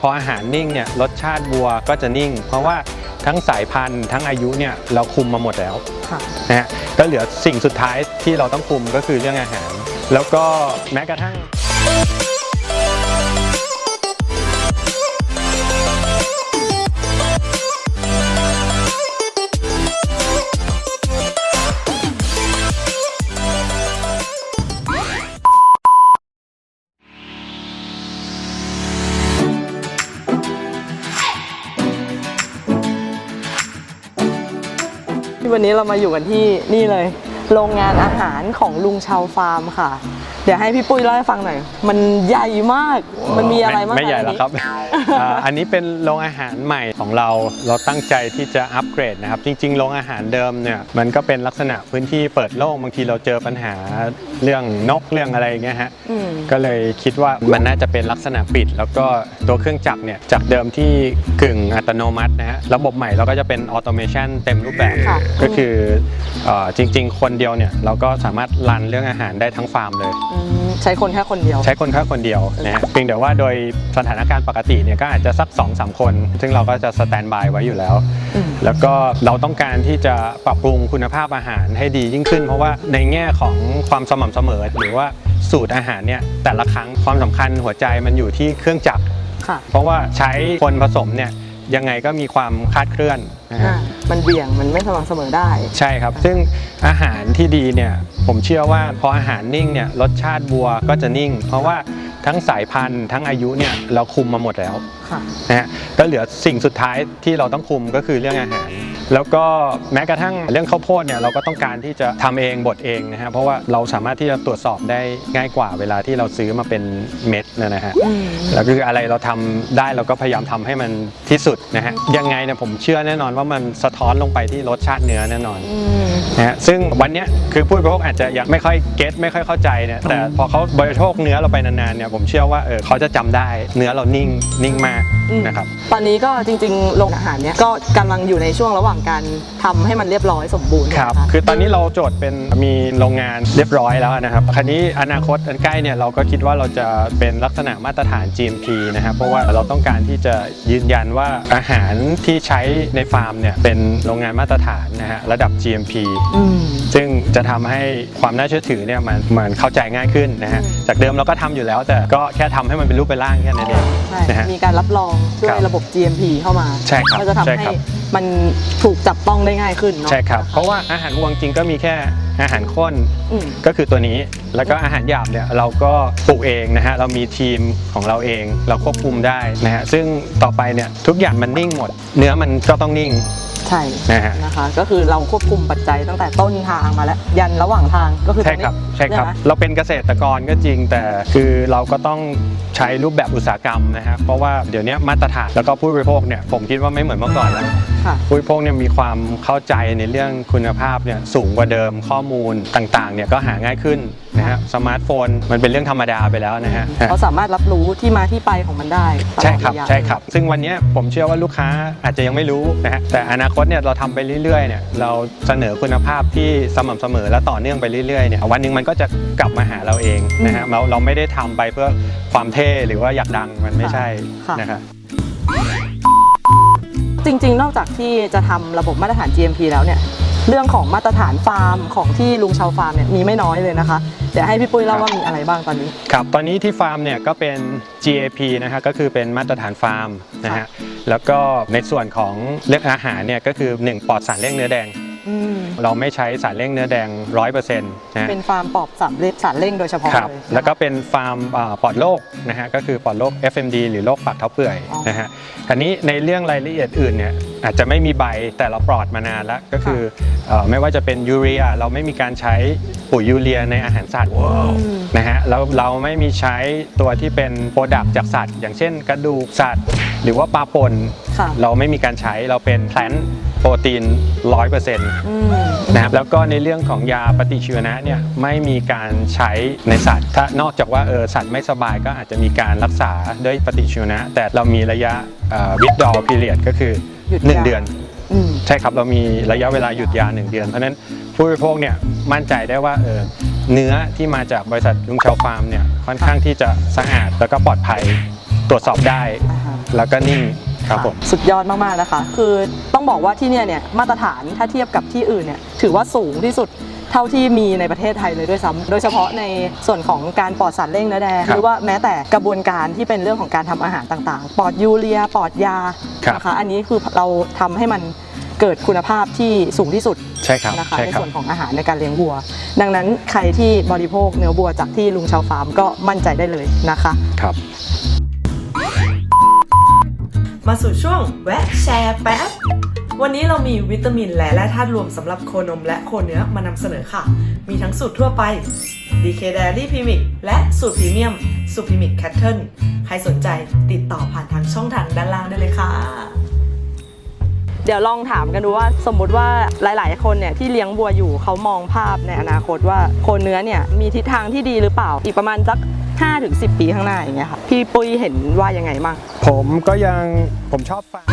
พออาหารนิ่งเนี่ยรสชาติวัวก็จะนิ่ง เพราะว่าทั้งสายพันธุ์ทั้งอายุเนี่ยเราคุมมาหมดแล้วค่ะ นะฮะก็เหลือสิ่งสุดท้ายที่เราต้องคุมก็คือเรื่องอาหาร แล้วก็แม้กระทั่ง วันนี้เรามาอยู่กันที่นี่เลย โรงงานอาหารของลุงชาวฟาร์มค่ะ เดี๋ยวให้พี่ปุ้ยเล่าให้ฟังหน่อย มันใหญ่มาก มันมีอะไรบ้างไม่ใหญ่ะหรอกครับ อ่าอันนี้เป็นโรงอาหารใหม่ของเรา เราตั้งใจที่จะอัปเกรดนะครับ จริงๆ โรงอาหารเดิมเนี่ย มันก็เป็นลักษณะพื้นที่เปิดโล่ง บางทีเราเจอปัญหาเรื่องนกเรื่องอะไรอย่างเงี้ยฮะ อืม ก็เลยคิดว่ามันน่าจะเป็นลักษณะปิด แล้วก็ตัวเครื่องจักรเนี่ยจากเดิมที่กึ่งอัตโนมัตินะฮะระบบใหม่เราก็จะเป็นออโตเมชันเต็มรูปแบบค่ะ ก็คือเอ่อจริง ๆ คนเดียวเนี่ยเราก็สามารถรันเรื่องอาหารได้ทั้งฟาร์มเลย อืมใช้คนแค่คนเดียว ใช้คนแค่คนเดียวนะฮะเพียงแต่ว่าโดยสถานการณ์ปกติเนี่ยก็อาจจะสัก2อสคน ซึ่งเราก็จะสแตนบายไว้อยู่แล้ว อืม แล้วก็เราต้องการที่จะปรับปรุงคุณภาพอาหารให้ดียิ่งขึ้น เพราะว่าในแง่ของความสม่ำเสมอหรือว่า สูตรอาหารเนี่ยแต่ละครั้งความสำคัญหัวใจมันอยู่ที่เครื่องจักรค่ะเพราะว่าใช้คนผสมเนี่ยยังไงก็มีความคลาดเคลื่อนนะฮะอ่ามันเบี่ยงมันไม่สม่ำเสมอได้ ใช่ครับ ซึ่งอาหารที่ดีเนี่ยผมเชื่อว่าพออาหารนิ่งเนี่ยรสชาติวัวก็จะนิ่ง เพราะว่าทั้งสายพันธุ์ทั้งอายุเนี่ยเราคุมมาหมดแล้วค่ะนะฮะก็เหลือสิ่งสุดท้ายที่เราต้องคุมก็คือเรื่องอาหาร แล้วก็แม้กระทั่งเรื่องข้าวโพดเนี่ยเราก็ต้องการที่จะทำเองบดเองนะฮะเพราะว่าเราสามารถที่จะตรวจสอบได้ง่ายกว่าเวลาที่เราซื้อมาเป็นเม็ดนะนะฮะอืมแล้วคืออะไรเราทำได้เราก็พยายามทำให้มันที่สุดนะฮะยังไงเนี่ยผมเชื่อแน่นอนว่ามันสะท้อนลงไปที่รสชาติเนื้อแน่นอนอืมนะฮะซึ่งวันเนี้ยคือผู้บริโภคอาจจะยังไม่ค่อยเก็ตไม่ค่อยเข้าใจเนี่ยแต่พอเขาบริโภคเนื้อเราไปนานๆเนี่ยผมเชื่อว่าเออเขาจะจำได้เนื้อเรานิ่งนิ่งมากอืมนะครับตอนนี้ก็จริงๆโรงอาหารเนี้ยก็กำลังอยู่ในช่วงระหว่างการทำให้มันเรียบร้อยสมบูรณ์ครับนะะคือตอนนี้เราโจทย์เป็นมีโรงงานเรียบร้อยแล้วนะครับ คราวนี้อนาคตอันใกล้เนี่ยเราก็คิดว่าเราจะเป็นลักษณะมาตรฐาน GMP นะครับ เพราะว่าเราต้องการที่จะยืนยันว่าอาหารที่ใช้ในฟาร์มเนี่ยเป็นโรงงานมาตรฐานนะฮะระดับ GMP อืม ซึ่งจะทำให้ความน่าเชื่อถือเนี่ยมันมันเข้าใจง่ายขึ้นนะฮะ อืม จากเดิมเราก็ทำอยู่แล้ว แต่ก็แค่ทำให้มันเป็นรูปเป็นร่างแค่นั้นเองใช่นะฮะ มีการรับรองด้วครัยบระบบ GMP เข้ามา ใช่ครับก็จะทำใช่ให้ครับมันถูกจับต้องได้ง่ายขึ้นเนาะใช่ครับนเพราะว่าอาหารวัวจริงๆก็มีแค่อาหารข้นอืม ก็คือตัวนี้แล้วก็อาหารหยาบเนี่ยเราก็ปลูกเองนะฮะเรามีทีมของเราเอง เราควบคุมได้นะฮะซึ่งต่อไปเนี่ยทุกอย่างมันนิ่งหมด เนื้อมันก็ต้องนิ่ง ใช่นะฮะนะคะ ก็คือเราควบคุมปัจจัยตั้งแต่ต้นทางมาแล้ว ยันระหว่างทางก็คือใช่ครับตงนี้ใช่ครับไหมเราเป็นเกษตรกรก็จริง แต่คือเราก็ต้องใช้รูปแบบอุตสาหกรรมนะฮะเพราะว่าเดี๋ยวนี้มาตรฐานแล้วก็ผู้บริโภคเนี่ยผมคิดว่าไม่เหมือนเมื่อก่อนแล้วค่ะผู้บริโภคเนี่ยมีความเข้าใจในเรื่องคุณภาพเนี่ยสูงกว่าเดิมข้อมูลต่างๆเนี่ยก็หาง่ายขึ้น นะฮะสมาร์ทโฟนมันเป็นเรื่องธรรมดาไปแล้วนะฮะเขาสามารถรับรู้ที่มาที่ไปของมันได้ตลอดใช่ครับะยะใช่ครับ ซึ่งวันนี้ผมเชื่อว่าลูกค้าอาจจะยังไม่รู้นะฮะแต่อนาคตเนี่ยเราทำไปเรื่อยๆเนี่ยเราเสนอคุณภาพที่สม่ำเสมอและต่อเนื่องไปเรื่อยๆเนี่ยวันหนึงมันก็จะกลับมาหาเราเองนะฮะเราเราไม่ได้ทำไปเพื่อความเท่หรือว่าอยากดังมันไม่ใช่ค่ะนะครับจริงๆ นอกจากที่จะทำระบบมาตรฐาน GMP แล้วเนี่ย เรื่องของมาตรฐานฟาร์มของที่ลุงชาวฟาร์มเนี่ยมีไม่น้อยเลยนะคะเดี๋ยวให้พี่ปุ้ยเล่าครับว่ามีอะไรบ้างตอนนี้ ครับตอนนี้ที่ฟาร์มเนี่ยก็เป็น GAP นะฮะก็คือเป็นมาตรฐานฟาร์มนะครัฮะบแล้วก็ในส่วนของเรื่องอาหารเนี่ยก็คือหนึ่งปลอดสารเลี่ยงเนื้อแดงอืม เราไม่ใช้สารเลี่ยงเนื้อแดงร้อยเปอร์เซ็นต์นะฮะเป็นฟาร์มปอบสามเล็ดสารเร่งโดยเฉพาะครับเลยนะคะแล้วก็เป็นฟาร์มอ่าปลอดโรคนะฮะก็คือปลอดโรค FMD หรือโรคปากเท้าเปื่อยอ๋อนะฮะทีนี้ในเรื่องรายละเอียดอื่นเนี่ยอาจจะไม่มีใบแต่เราปลอดมานานแล้วก็คือเอ่อไม่ว่าจะเป็นยูเรียเราไม่มีการใช้ปุ๋ยยูเรียในอาหารสัตว์อืมนะฮะแล้วเราไม่มีใช้ตัวที่เป็นโปรดักต์จากสัตว์ อย่างเช่น กระดูกสัตว์ หรือว่าปลาป่น ค่ะ เราไม่มีการใช้เราเป็นแพลนโปรตีน 100%อืมนะครับแล้วก็ในเรื่องของยาปฏิชีวนะเนี่ยไม่มีการใช้ในสัตว์ ถ้านอกจากว่าเออสัตว์ไม่สบายก็อาจจะมีการรักษาด้วยปฏิชีวนะ แต่เรามีระยะวิดดอลพีเรียดก็คือหยุด1ยาเดือนอืมใช่ครับเรามีระยะเวลาหยุดยา 1 เดือน เพราะฉะนั้นผู้บริโภคเนี่ยมั่นใจได้ว่าเออเนื้อที่มาจากบริษัทลุงชาวฟาร์มเนี่ยค่อนข้างที่จะสะอาดแล้วก็ปลอดภัยตรวจสอบได้อ่าฮะแล้วก็นิ่ง ครับผมสุดยอดมากๆนะคะ คือต้องบอกว่าที่เนี่ยเนี่ยมาตรฐานถ้าเทียบกับที่อื่นเนี่ยถือว่าสูงที่สุดเท่าที่มีในประเทศไทยเลยด้วยซ้ำโดยเฉพาะในส่วนของการปลอดสารเร่งเนื้อแดงครับหรือว่าแม้แต่กระบวนการที่เป็นเรื่องของการทำอาหารต่างๆ ปลอดยูเรีย ปลอดยาครับนะคะ อันนี้คือเราทำให้มันเกิดคุณภาพที่สูงที่สุดใช่ครับนะคะใช่ในครับส่วนของอาหารในการเลี้ยงวัว ดังนั้นใครที่บริโภคเนื้อวัวจากที่ลุงชาวฟาร์มก็มั่นใจได้เลยนะคะ ครับ มาสู่ช่วงแวะแชร์แป๊บ วันนี้เรามีวิตามินและแร่ธาตุรวมสำหรับโคนมและโคเนื้อมานำเสนอค่ะ มีทั้งสูตรทั่วไป DK Dairy Premix และสูตรพรีเมียมสูตรพรีมิกแคทเทิลใครสนใจติดต่อผ่านทางช่องทางด้านล่างได้เลยค่ะ เดี๋ยวลองถามกันดูว่าสมมุติว่าหลาย ๆ คนเนี่ยที่เลี้ยงวัวอยู่เขามองภาพในอนาคตว่าโคเนื้อเนี่ยมีทิศทางที่ดีหรือเปล่าอีกประมาณสัก 5-10 ปีข้างหน้าอย่างเงี้ยค่ะพี่ปุ้ยเห็นว่ายังไงบ้างผมก็ยังผมชอบฟัง